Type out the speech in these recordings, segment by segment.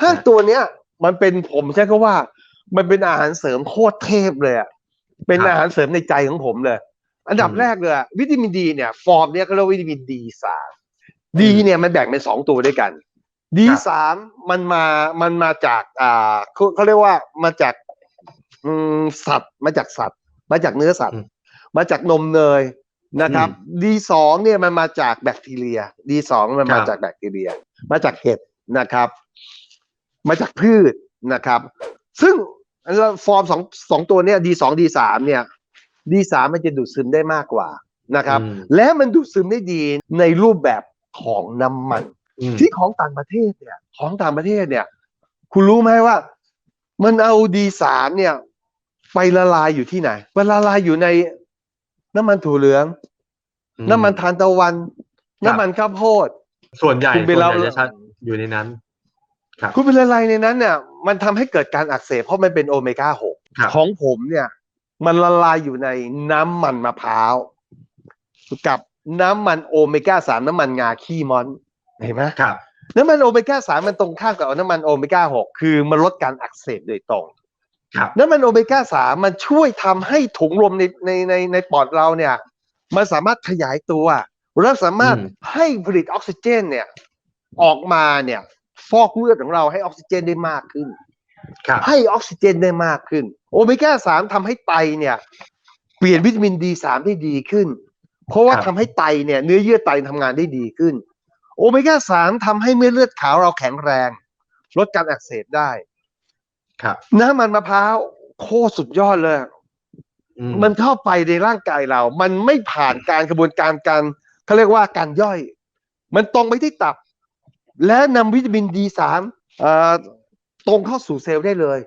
ห้าตัวเนี้ย มันเป็นผมใช้คำว่า มันเป็นอาหารเสริมโคตรเทพเลยอะเป็นครับอาหารเสริมในใจของผมเลย อันดับอืมแรกเลยอะวิตามินดีเนี่ย ฟอร์มเนี่ยเขาเรียกว่าวิตามินดีสามดีเนี่ยมันแบ่งเป็นสองตัวด้วยกันดีสามมันมามันมาจาก อ่าเขาเขาเรียกว่ามาจากอืมสัตว์มาจากสัตว์ มาจากเนื้อสัตว์อืมมาจากนมเนยนะครับดีสองเนี่ยมันมาจากแบคทีเรียดีสองมันมาครับจากแบคทีเรีย มาจากเห็ดนะครับ มาจากพืชนะครับ ซึ่งแล้วฟอร์มสองสองตัวเนี่ยดีสองดีสามเนี่ยดีสามมันจะดูดซึมได้มากกว่านะครับอืมและมันดูดซึมได้ดีในรูปแบบของน้ำมันอืมที่ของต่างประเทศเนี่ยของต่างประเทศเนี่ย คุณรู้ไหมว่า มันเอาดีสามเนี่ย ไปละลายอยู่ที่ไหนมันละลายอยู่ในน้ำมันถั่วเหลืองอืน้ำมันทานตะวันครับน้ำมันข้าวโพด ส่วนใหญ่คุณไปส่วนเล่าใหญ่จะชัดอยู่ในนั้น ครับคุณเป็นละลายในนั้นเนี่ย มันทำให้เกิดการอักเสบเพราะมันเป็นโอเมก้าหกครับของผมเนี่ย มันละลายอยู่ในน้ำมันมะพร้าวกับน้ำมันโอเมก้าสามน้ำมันงาขี้มอนเห็นไหมครับน้ำมันโอเมก้าสามมันตรงข้ามกับน้ำมันโอเมก้าหกคือมันลดการอักเสบโดยตรงครับน้ำมันโอเมก้าสามมันช่วยทำให้ถุงลมในในในในปอดเราเนี่ย มันสามารถขยายตัวและสามารถอืมให้ผลิตออกซิเจนเนี่ย ออกมาเนี่ย ฟอกเลือดของเราให้ออกซิเจนได้มากขึ้นครับให้ออกซิเจนได้มากขึ้น โอเมก้าสามทำให้ไตเนี่ย เปลี่ยนวิตามินดีสามได้ดีขึ้น เพราะว่าครับทำให้ไตเนี่ย เนื้อเยื่อไตทำงานได้ดีขึ้น โอเมก้าสามทำให้เม็ดเลือดขาวเราแข็งแรง ลดการอักเสบได้ ครับน้ำมันมะพร้าวโคตรสุดยอดเลยอืมันเข้าไปในร่างกายเรา มันไม่ผ่านการกระบวนการการเขาเรียกว่าการย่อย มันตรงไปที่ตับ และนำวิตามินดีสามตรงเข้าสู่เซลล์ได้เลย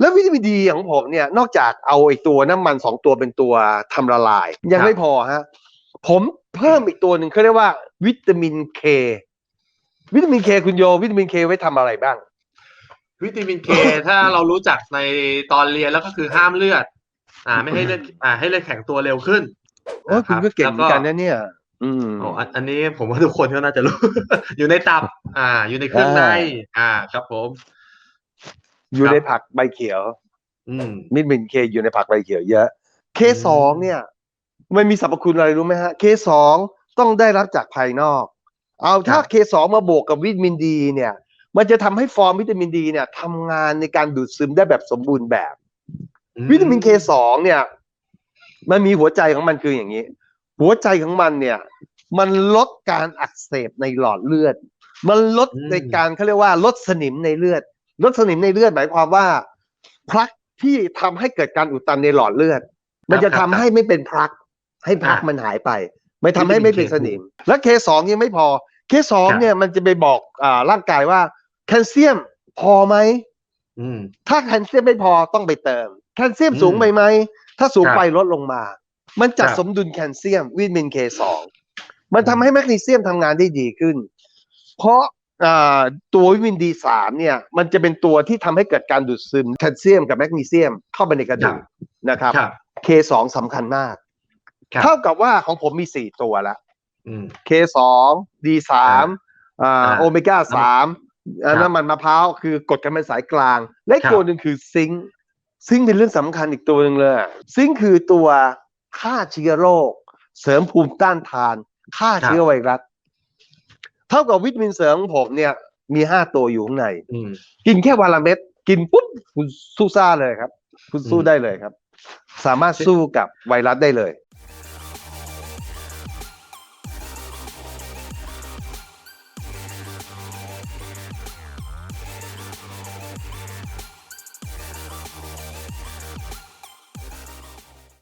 แล้ววิตามินดีของผมเนี่ยนอกจากเอาไอ้ตัวน้ำมันสองตัวเป็นตัวทำละลาย ยังไม่พอฮะผมเพิ่มอีกตัวหนึ่งเขาเรียกว่า วิตามินเควิตามินเคคุณโย วิตามินเคไว้ทำอะไรบ้าง วิตามินเคถ้าเรารู้จักในตอนเรียนแล้วก็คือห้ามเลือด อ่า ไม่ให้เลือดอ่า ให้เลือดแข็งตัวเร็วขึ้นโอ้ยคุณก็เก่งเหมือนกันนะเนี่ย อืมโอ้อันอันนี้ผมว่าทุกคนก็น่าจะรู้ อยู่ในตับ อ่า อยู่ในเครื่องในอ่า ครับผม อยู่ครับในผักใบเขียว อืมวิตามินเคอยู่ในผักใบเขียวเยอะ เคสองเนี่ยมันมีสรรพคุณอะไรรู้ไหมฮะ เคสองต้องได้รับจากภายนอก เอาถ้าครับเคสองมาบวกกับวิตามินดี เนี่ย มันจะทำให้ฟอร์มวิตามินดี เนี่ยทำงานในการดูดซึมได้แบบสมบูรณ์แบบ วิตามินเคสองเนี่ย มันมีหัวใจของมันคืออย่างนี้ หัวใจของมันเนี่ย มันลดการอักเสบในหลอดเลือด มันลดอืมในการเขาเรียกว่าลดสนิมในเลือด ลดสนิมในเลือดหมายความว่าพลักที่ทำให้เกิดการอุดตันในหลอดเลือด มันจะทำให้ไม่เป็นพลัก ให้พลักมันหายไป ไม่ทำให้ไม่เป็นสนิม และเคสองยังไม่พอเคสองเนี่ยมันจะไปบอกอ่าร่างกายว่าแคลเซียมพอไหมอืมถ้าแคลเซียมไม่พอต้องไปเติม แคลเซียมอืมสูงไปไหมถ้าสูงครับไปลดลงมา มันจัดครับสมดุลแคลเซียมวิตามินเคสองมันทำให้แมกนีเซียมทำงานได้ดีขึ้น เพราะอ่าตัววิตามินดีสามเนี่ย มันจะเป็นตัวที่ทำให้เกิดการดูดซึมแคลเซียมกับแมกนีเซียมเข้าไปในกระดูกนะครับครับเคสองสำคัญมากครับเท่ากับว่าของผมมีสี่ตัวละอืมเคสองดีสามอ่าอ่าโอเมก้าสามอ่าครับน้ำมันมะพร้าวคือกรดไขมันสายกลาง และอีกครับตัวหนึ่งคือซิงค์ซิงค์เป็นเรื่องสำคัญอีกตัวหนึ่งเลยอะซิงค์คือตัว ฆ่าเชื้อโรค เสริมภูมิต้านทานฆ่าเชื้อไวรัสเท่ากับวิตามินเสริมของผมเนี่ยมีห้าตัวอยู่ข้างในอืมกินแค่วันละเม็ดกินปุ๊บคุณสู้ซ่าเลยครับ คุณสู้อืมได้เลยครับ สามารถสู้กับไวรัสได้เลย